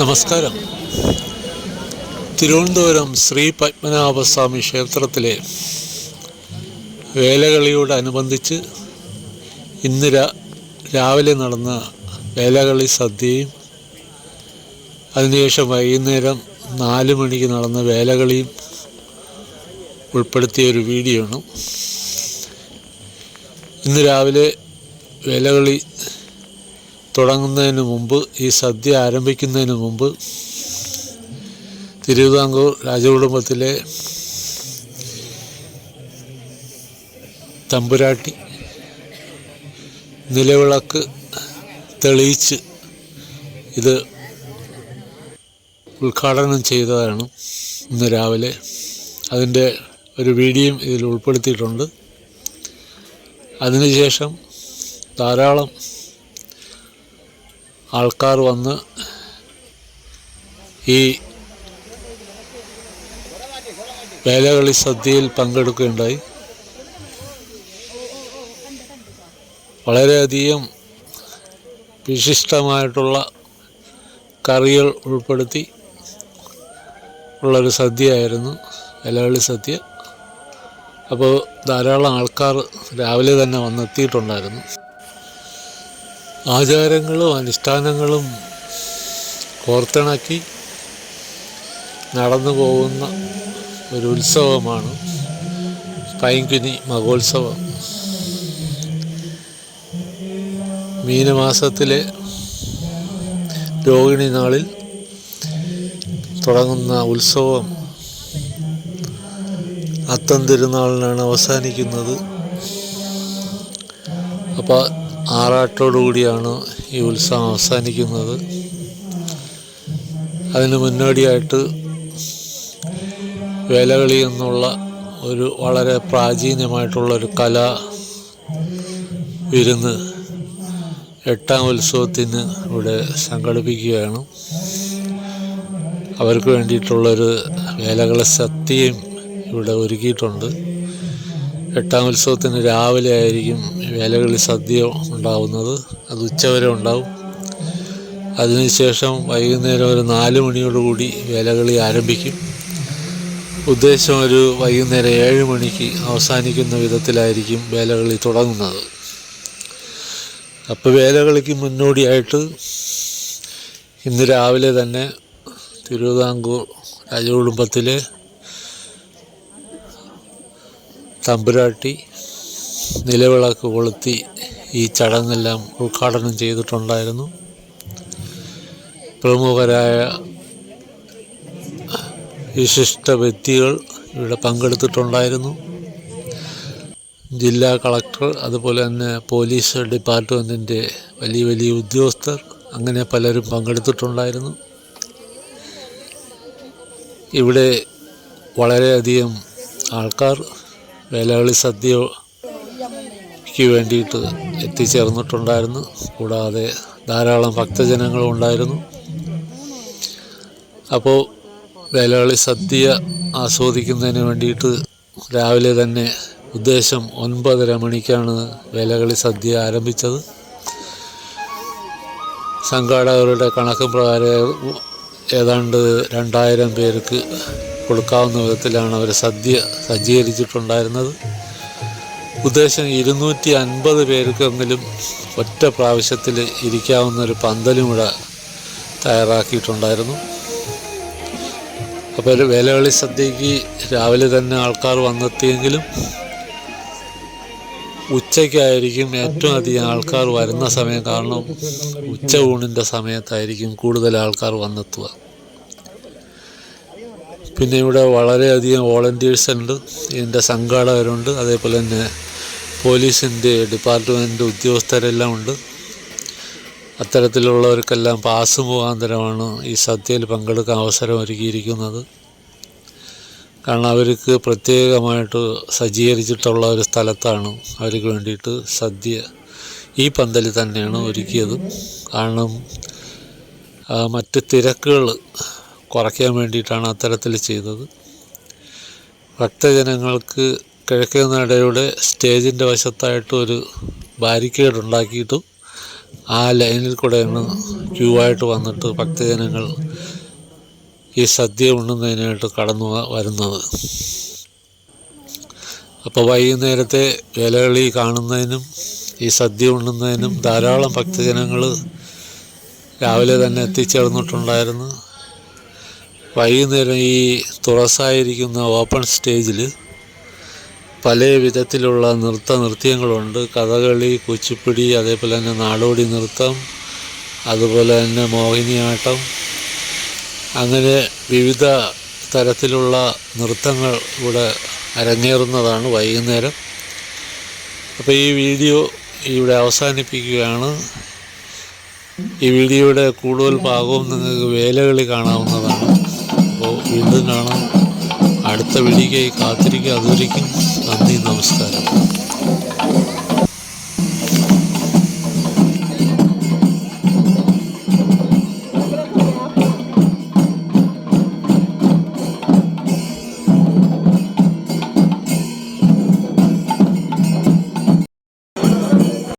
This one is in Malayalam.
നമസ്കാരം. തിരുവനന്തപുരം ശ്രീ പത്മനാഭസ്വാമി ക്ഷേത്രത്തിലെ വേലകളിയോടനുബന്ധിച്ച് ഇന്ന് രാവിലെ നടന്ന വേലകളി സദ്യയും അതിനുശേഷം വൈകുന്നേരം നാല് മണിക്ക് നടന്ന വേലകളിയും ഉൾപ്പെടുത്തിയ ഒരു വീഡിയോ ആണ് ഇന്ന് രാവിലെ വേലകളി തുടങ്ങുന്നതിന് മുമ്പ് ഈ സദ്യ ആരംഭിക്കുന്നതിന് മുമ്പ് തിരുവിതാംകൂർ രാജകുടുംബത്തിലെ തമ്പുരാട്ടി നിലവിളക്ക് തെളിയിച്ച് ഇത് ഉദ്ഘാടനം ചെയ്തതാണ് ഇന്ന് രാവിലെ. അതിന്റെ ഒരു വീഡിയോയും ഇതിൽ ഉൾപ്പെടുത്തിയിട്ടുണ്ട്. അതിനുശേഷം ധാരാളം ആൾക്കാർ വന്ന് ഈ വേലകളി സദ്യയിൽ പങ്കെടുക്കുകയുണ്ടായി. വളരെയധികം വിശിഷ്ടമായിട്ടുള്ള കറികൾ ഉൾപ്പെടുത്തി ഉള്ളൊരു സദ്യയായിരുന്നു വേലകളി സദ്യ. അപ്പോൾ ധാരാളം ആൾക്കാർ രാവിലെ തന്നെ വന്നെത്തിയിട്ടുണ്ടായിരുന്നു. ആചാരങ്ങളും അനുഷ്ഠാനങ്ങളും കോർത്തിണക്കി നടന്നു പോകുന്ന ഒരു ഉത്സവമാണ് പൈങ്കുനി മഹോത്സവം. മീനമാസത്തിലെ രോഹിണി നാളിൽ തുടങ്ങുന്ന ഉത്സവം അത്തം തിരുനാളിനാണ് അവസാനിക്കുന്നത്. അപ്പോൾ ആറാട്ടോടുകൂടിയാണ് ഈ ഉത്സവം അവസാനിക്കുന്നത്. അതിന് മുന്നോടിയായിട്ട് വേലകളി എന്നുള്ള ഒരു വളരെ പ്രാചീനമായിട്ടുള്ള ഒരു കലാ വിരുന്ന് എട്ടാം ഉത്സവത്തിന് ഇവിടെ സംഘടിപ്പിക്കുകയാണ്. അവർക്ക് വേണ്ടിയിട്ടുള്ളൊരു വേലകളെ സത്യയും ഇവിടെ ഒരുക്കിയിട്ടുണ്ട്. എട്ടാം ഉത്സവത്തിന് രാവിലെ ആയിരിക്കും വേലകളി സദ്യ ഉണ്ടാവുന്നത്. അത് ഉച്ചവരെ ഉണ്ടാവും. അതിനുശേഷം വൈകുന്നേരം ഒരു നാല് മണിയോടുകൂടി വേലകളി ആരംഭിക്കും. ഉദ്ദേശം ഒരു വൈകുന്നേരം ഏഴ് മണിക്ക് അവസാനിക്കുന്ന വിധത്തിലായിരിക്കും വേലകളി തുടങ്ങുന്നത്. അപ്പോൾ വേലകളിക്ക് മുന്നോടിയായിട്ട് ഇന്ന് രാവിലെ തന്നെ തിരുവിതാംകൂർ രാജകുടുംബത്തിലെ തമ്പുരാട്ടി നിലവിളക്ക് കൊളുത്തി ഈ ചടങ്ങെല്ലാം ഉദ്ഘാടനം ചെയ്തിട്ടുണ്ടായിരുന്നു. പ്രമുഖരായ വിശിഷ്ട വ്യക്തികൾ ഇവിടെ പങ്കെടുത്തിട്ടുണ്ടായിരുന്നു. ജില്ലാ കളക്ടർ അതുപോലെ തന്നെ പോലീസ് ഡിപ്പാർട്ട്മെന്റിന്റെ വലിയ വലിയ ഉദ്യോഗസ്ഥർ അങ്ങനെ പലരും പങ്കെടുത്തിട്ടുണ്ടായിരുന്നു. ഇവിടെ വളരെയധികം ആൾക്കാർ വേലകളി സദ്യയ്ക്ക് വേണ്ടിയിട്ട് എത്തിച്ചേർന്നിട്ടുണ്ടായിരുന്നു. കൂടാതെ ധാരാളം ഭക്തജനങ്ങളും ഉണ്ടായിരുന്നു. അപ്പോൾ വേലകളി സദ്യ ആസ്വദിക്കുന്നതിന് വേണ്ടിയിട്ട് രാവിലെ തന്നെ ഉദ്ദേശം ഒൻപതര മണിക്കാണ് വേലകളി സദ്യ ആരംഭിച്ചത്. സംഘാടകരുടെ കണക്ക് പ്രകാരം ഏതാണ്ട് രണ്ടായിരം പേർക്ക് കൊടുക്കാവുന്ന വിധത്തിലാണ് അവർ സദ്യ സജ്ജീകരിച്ചിട്ടുണ്ടായിരുന്നത്. ഉദ്ദേശം ഇരുന്നൂറ്റി അൻപത് പേർക്കെങ്കിലും ഒറ്റ പ്രാവശ്യത്തിൽ ഇരിക്കാവുന്ന ഒരു പന്തലും ഇവിടെ തയ്യാറാക്കിയിട്ടുണ്ടായിരുന്നു. അപ്പോൾ ഒരു വേലകളി സദ്യക്ക് രാവിലെ തന്നെ ആൾക്കാർ വന്നെത്തിയെങ്കിലും ഉച്ചയ്ക്കായിരിക്കും ഏറ്റവും അധികം ആൾക്കാർ വരുന്ന സമയം. കാരണം ഉച്ച ഊണിന്റെ സമയത്തായിരിക്കും കൂടുതൽ ആൾക്കാർ വന്നെത്തുക. പിന്നെ ഇവിടെ വളരെയധികം വോളണ്ടിയേഴ്സ് ഉണ്ട് ഇതിന്റെ സംഘാടകരുണ്ട്. അതേപോലെ തന്നെ പോലീസിന്റെ ഡിപ്പാർട്ട്മെന്റ് ഉദ്യോഗസ്ഥരെല്ലാം ഉണ്ട്. അത്തരത്തിലുള്ളവർക്കെല്ലാം പാസ് മുഖാന്തരമാണ് ഈ സദ്യയിൽ പങ്കെടുക്കാൻ അവസരം ഒരുക്കിയിരിക്കുന്നത്. കാരണം അവർക്ക് പ്രത്യേകമായിട്ട് സജ്ജീകരിച്ചിട്ടുള്ള ഒരു സ്ഥലത്താണ് അവർക്ക് വേണ്ടിയിട്ട് സദ്യ ഈ പന്തലിൽ തന്നെയാണ് ഒരുക്കിയത്. കാരണം മറ്റ് തിരക്കുകൾ കുറയ്ക്കാൻ വേണ്ടിയിട്ടാണ് അത്തരത്തിൽ ചെയ്തത്. ഭക്തജനങ്ങൾക്ക് കിഴക്കേ നടയുടെ സ്റ്റേജിന്റെ വശത്തായിട്ട് ഒരു ബാരിക്കേഡ് ഉണ്ടാക്കിയിട്ടും ആ ലൈനിൽ കൂടെയാണ് ക്യൂ ആയിട്ട് വന്നിട്ട് ഭക്തജനങ്ങൾ ഈ സദ്യ ഉണ്ണുന്നതിനായിട്ട് കടന്നു വരുന്നത്. അപ്പോൾ വൈകുന്നേരത്തെ വേലകളി കാണുന്നതിനും ഈ സദ്യ ഉണ്ണുന്നതിനും ധാരാളം ഭക്തജനങ്ങൾ രാവിലെ തന്നെ എത്തിച്ചേർന്നിട്ടുണ്ടായിരുന്നു. വൈകുന്നേരം ഈ തുറസായിരിക്കുന്ന ഓപ്പൺ സ്റ്റേജിൽ പല വിധത്തിലുള്ള നൃത്ത നൃത്യങ്ങളുണ്ട്. കഥകളി കുച്ചിപ്പിടി അതേപോലെ തന്നെ നാടോടി നൃത്തം അതുപോലെ തന്നെ മോഹിനിയാട്ടം അങ്ങനെ വിവിധ തരത്തിലുള്ള നൃത്തങ്ങൾ ഇവിടെ അരങ്ങേറുന്നതാണ് വൈകുന്നേരം. അപ്പോൾ ഈ വീഡിയോ ഇവിടെ അവസാനിപ്പിക്കുകയാണ്. ഈ വീഡിയോയുടെ കൂടുതൽ ഭാഗവും നിങ്ങൾക്ക് വേലകളി കാണാവുന്നതാണ്. വീണ്ടും കാണാം. അടുത്ത വീഡിയോയ്ക്കായി കാത്തിരിക്കുക. അതുവരെയ്ക്കും നന്ദി നമസ്കാരം.